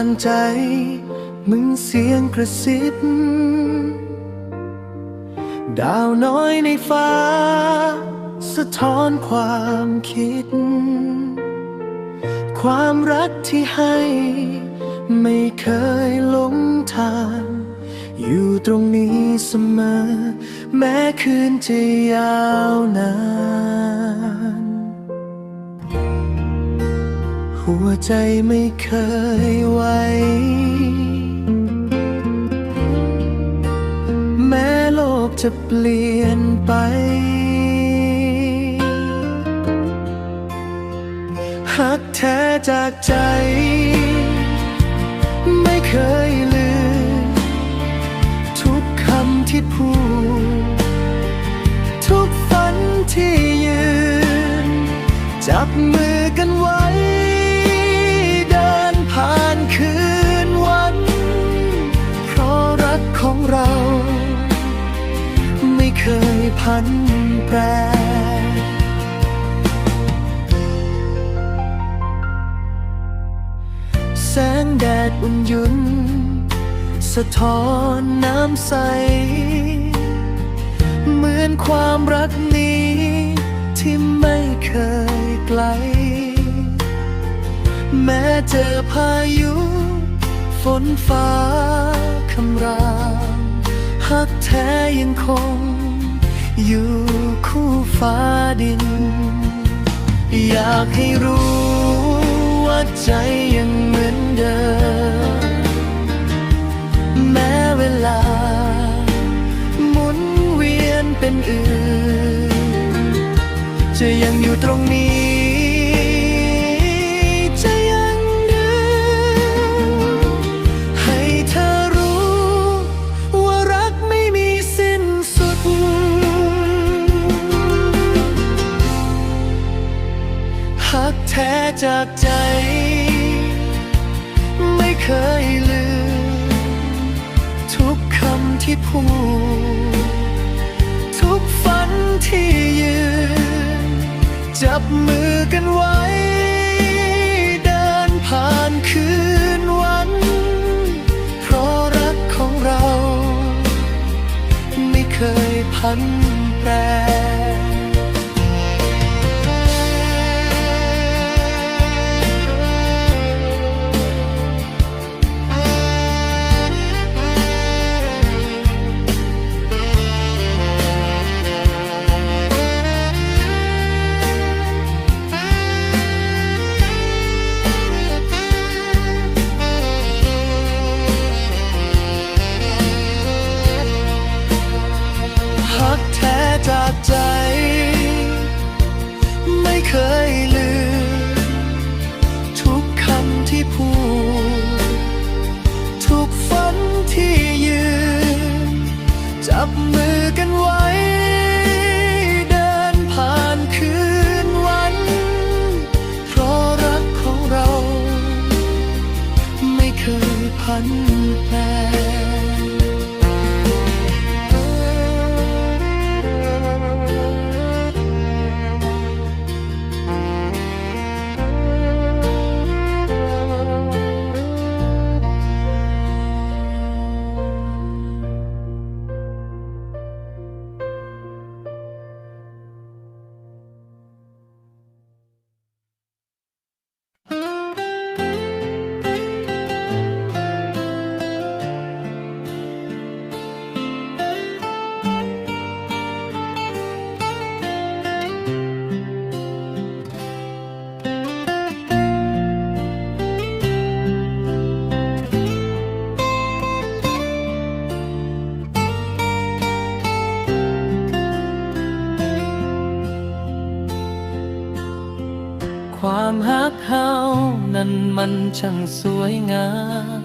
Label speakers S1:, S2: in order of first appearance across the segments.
S1: ลมพัดผ่านใจ มึงเสียงกระซิบดาวน้อยในฟ้า สะท้อนความคิด ความรักที่ให้ ไม่เคยหลงทาง อยู่ตรงนี้เสมอ แม้คืนจะยาวนาน หัวใจไม่เคยไหวแม้โลกจะเปลี่ยนไป หักแท้จากใจ ไม่เคยลืม ทุกคำที่พูด ทุกฝันที่ยืน จับมือ พันแปรแสงแดดอุ่นยุนสะท้อนน้ำใส เหมือนความรักนี้ ที่ไม่เคยไกล แม้เจอพายุ ฝนฟ้าคำรามหักแท้ยังคง อยู่คู่ฟ้าดิน อยากให้รู้ว่าใจยังเหมือนเดิม แม้เวลา หมุนเวียนเป็นอื่น จะยังอยู่ตรงนี้ จากใจ ไม่เคยลืม ทุกคำที่พูด ทุกฝันที่ยืน จับมือกันไว้ เดินผ่านคืนวัน เพราะรักของเรา ไม่เคยพันแปร ไม่ ช่างสวยงาม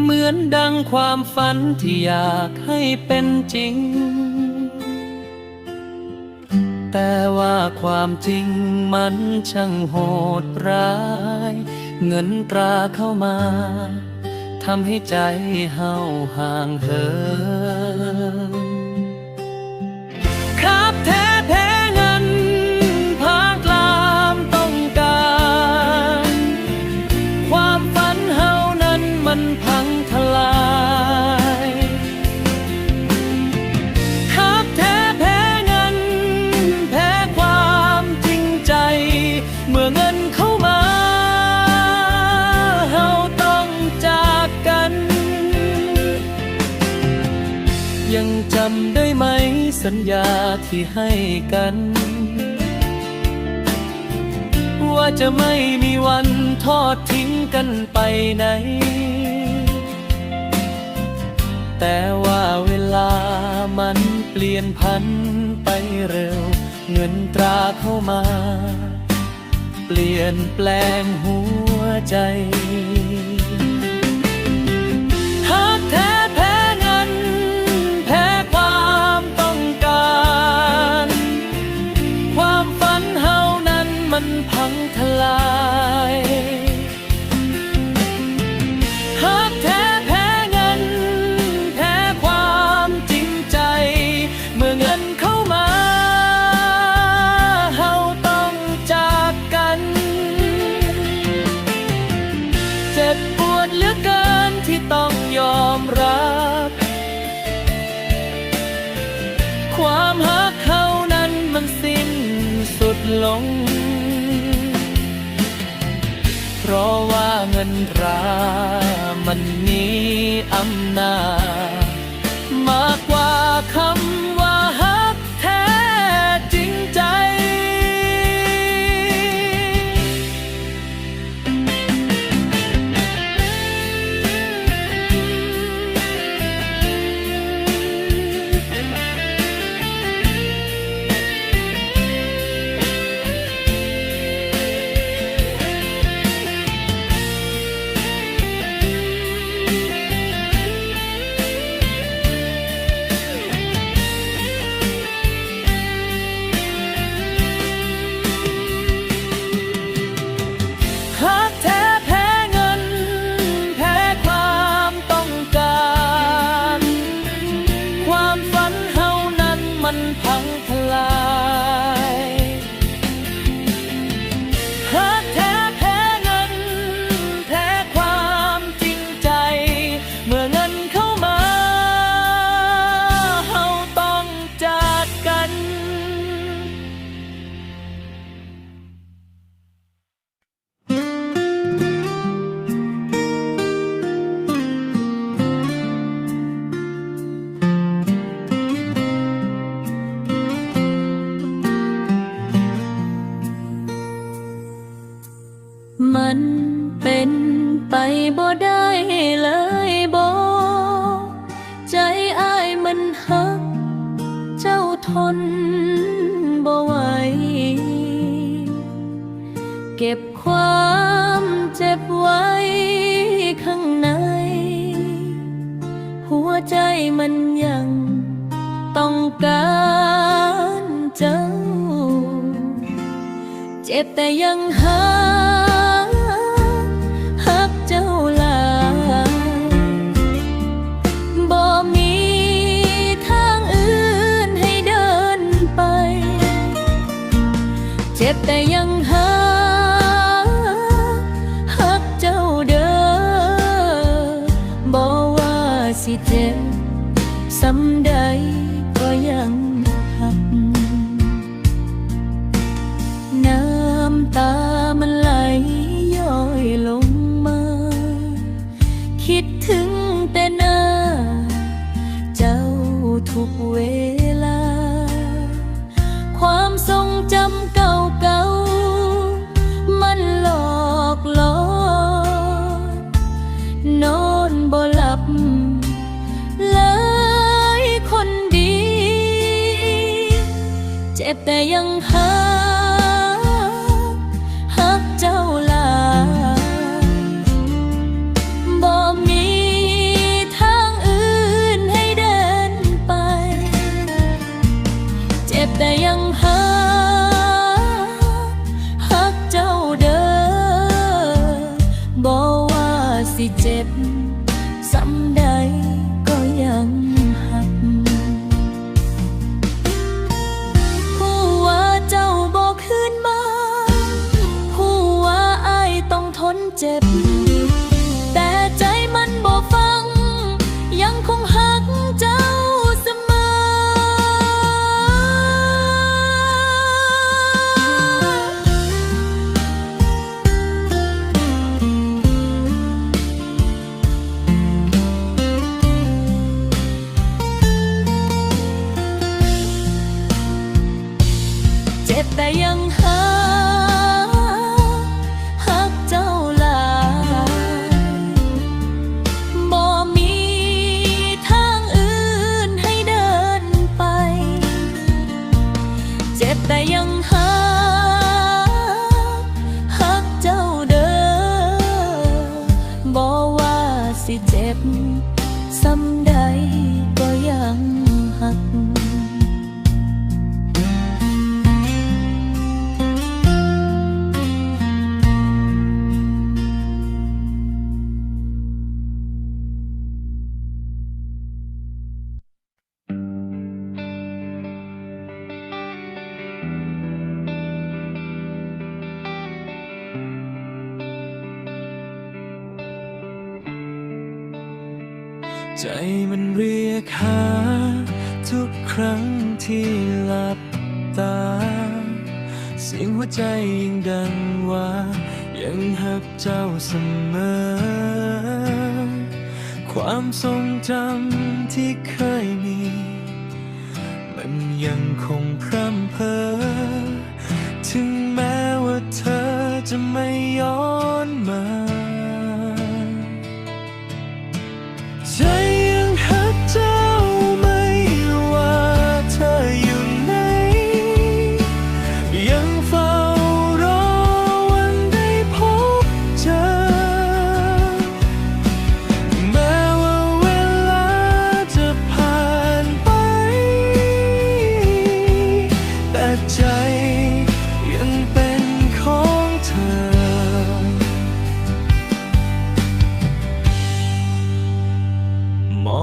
S1: เหมือนดังความฝันที่อยากให้เป็นจริง แต่ว่าความจริงมันช่างโหดร้าย เงินตราเข้ามาทำให้ใจเฮาห่างเหิน
S2: สัญญาที่ให้กัน ว่าจะไม่มีวันทอดทิ้งกันไปไหน แต่ว่าเวลามันเปลี่ยนพันไปเร็ว เงินตราเข้ามา เปลี่ยนแปลงหัวใจ สำใด
S3: ครั้งที่หลับตา เสียงหัวใจยัง
S1: ดังว่า ยังหักเจ้าเสมอ ความทรงจำที่เคยมี มันยังคง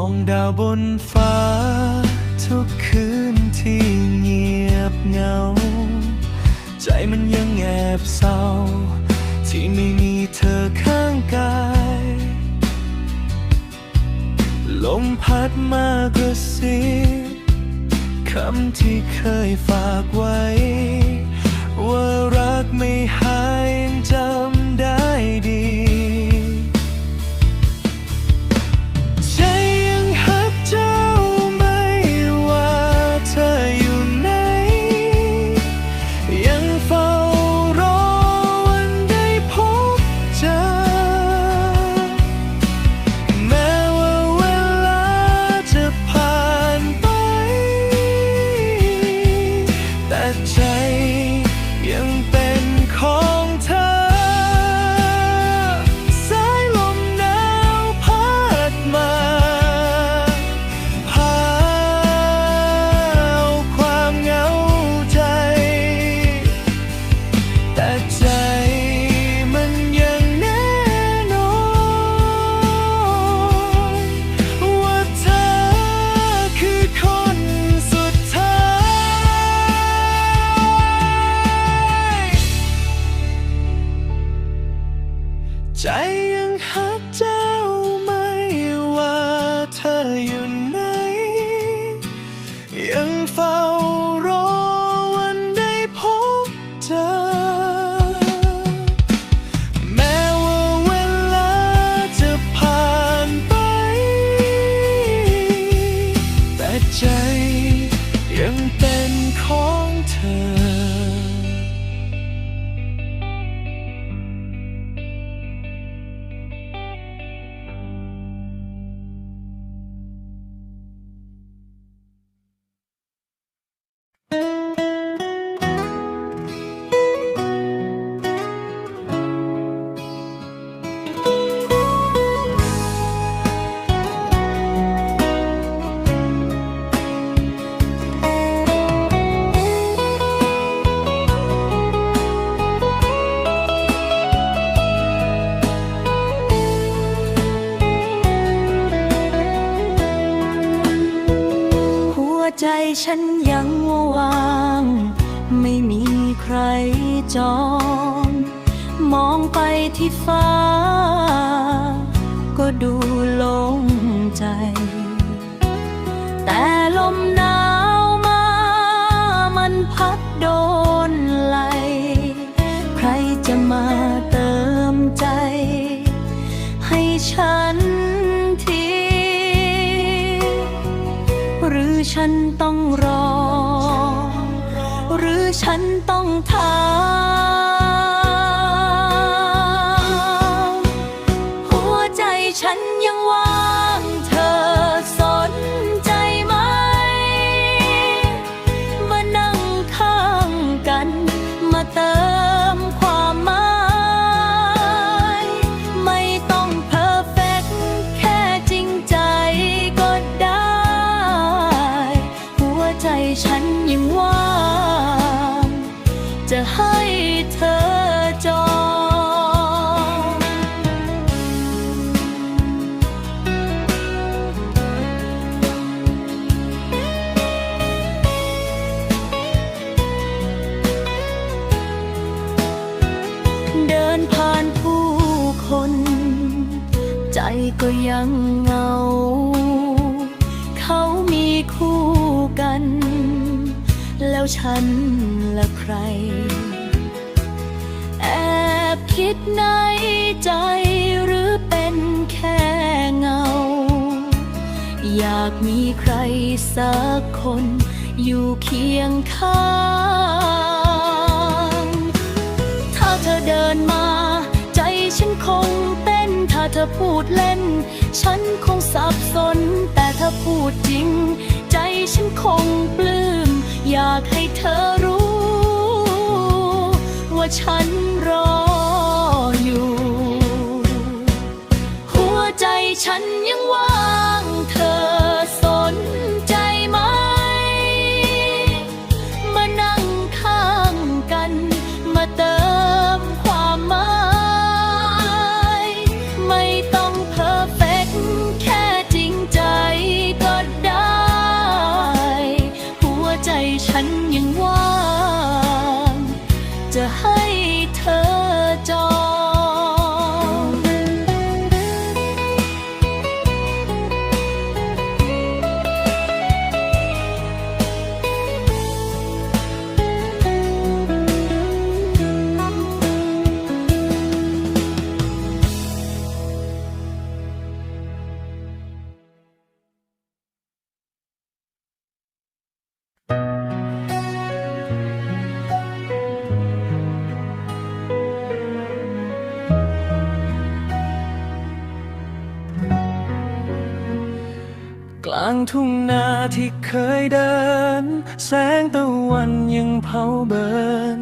S1: องดาวบนฟ้า ทุกคืนที่เงียบเหงา ใจมันยังแอบเศร้า ที่ไม่มีเธอข้างกาย ลมพัดมากระซิบคำที่เคยฝากไว้ ว่ารักไม่หายจำ ใจ ยังเป็นของ จะให้เธอจองเดิ
S2: นผ่านผู้คน ใจก็ยังเงา เขามีคู่กัน แล้วฉันล่ะ ร แอบคิดในใจหรือเป็นแค่เงา อยากมีใครสักคนอยู่เคียงข้าง ถ้าเธอเดินมา ใจฉันคงเต้น ถ้าเธอพูดเล่น ฉันคงสับสน แต่ถ้าพูดจริง ใจฉันคงปลื้ม อยากให้เธอรู้ ฉันรออยู่ หัวใจฉันยังว่าง ง
S1: ทุ่งนาที่เคยเดิน แสงตะวันยังเผาเบิน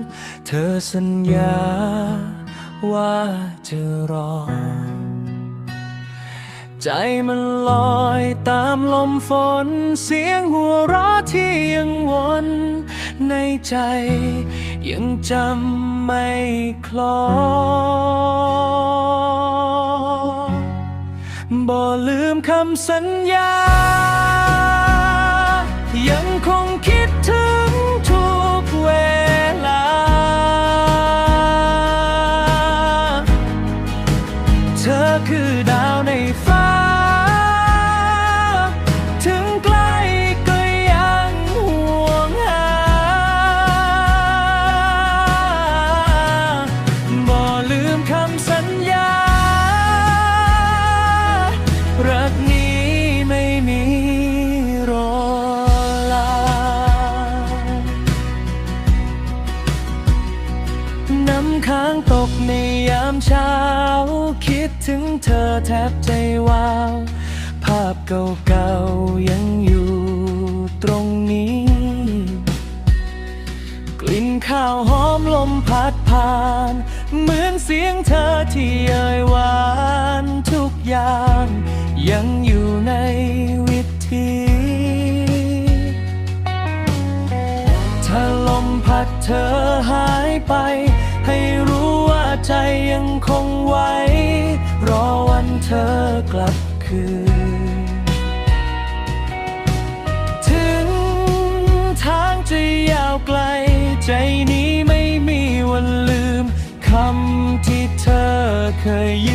S1: เธอสัญญาว่าจะรอ ใจมันลอยตามลมฝน เสียงหัวเราะที่ยังวนในใจยังจำไม่คลอบ่ลืมคำสัญญา ยัง คืน ถึงทางจะยาวไกล ใจนี้ไม่มีวันลืมคำที่เธอเคยยื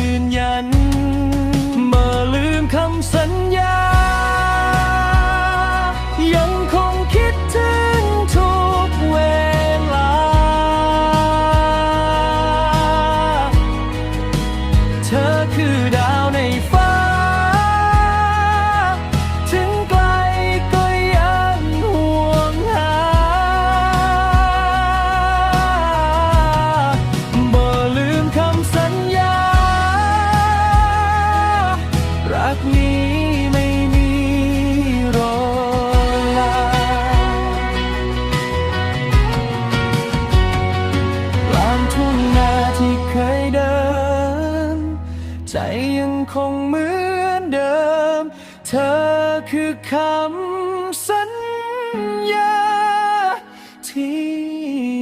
S1: คือคำสัญญาที่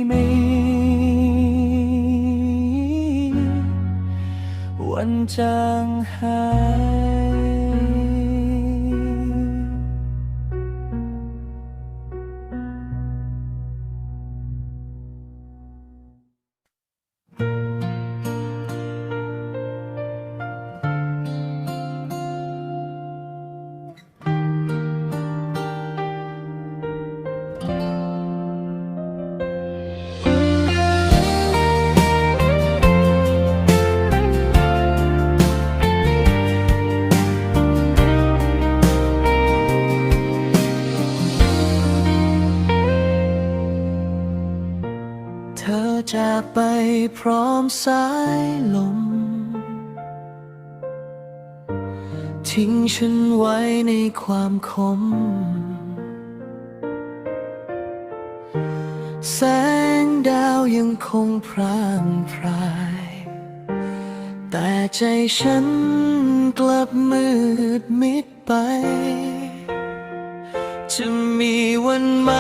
S1: มี วันจางหาย พร้อมสายลม ทิ้งฉันไว้ในความคม แสงดาวยังคงพรางพราย แต่ใจฉันกลับมืดมิดไป จะมีวันไหม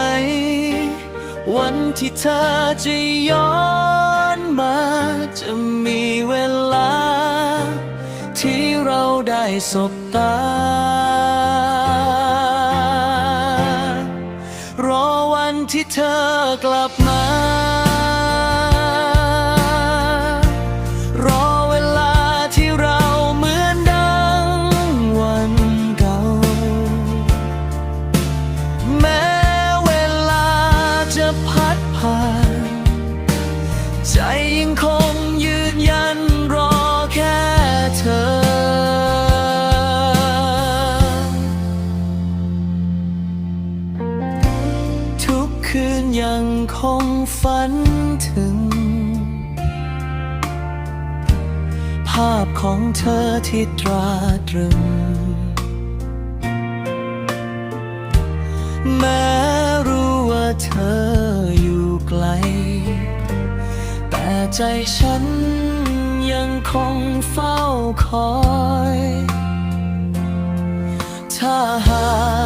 S1: วันที่เธอจะยอม ม้จะมีเวลา ที่เราได้สบตา รอวันที่เธอกลับ ที่ตราตรึง แม้รู้ว่าเธออยู่ไกล แต่ใจฉันยังคงเฝ้าคอย ถ้าหาก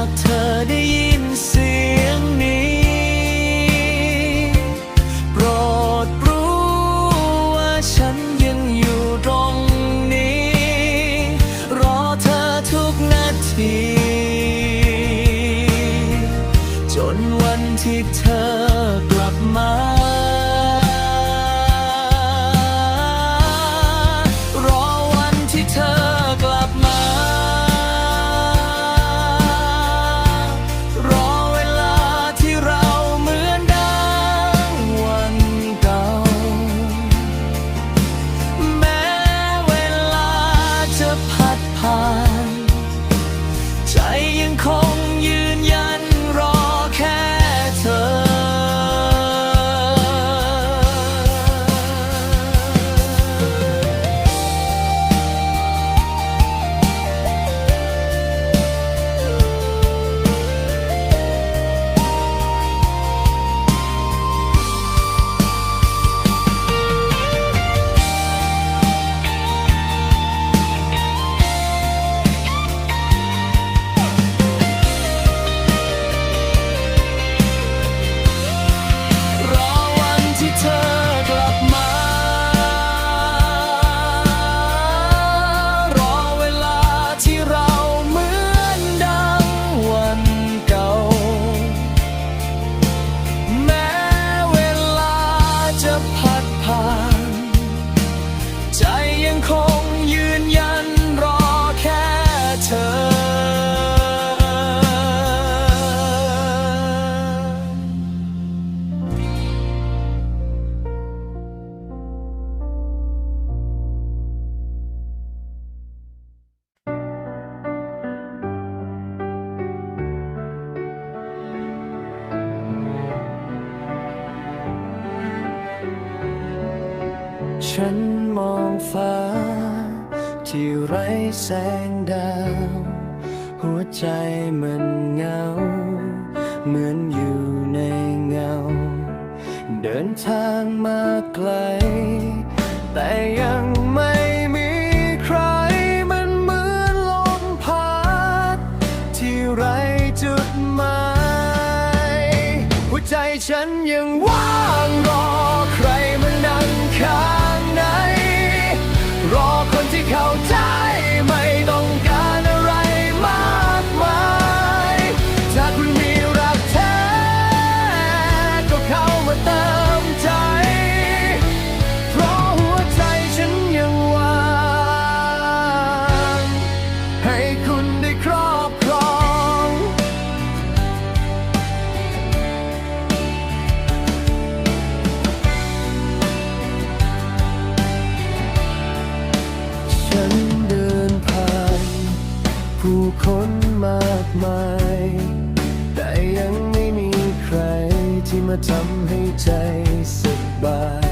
S1: ทำให้ใจสบาย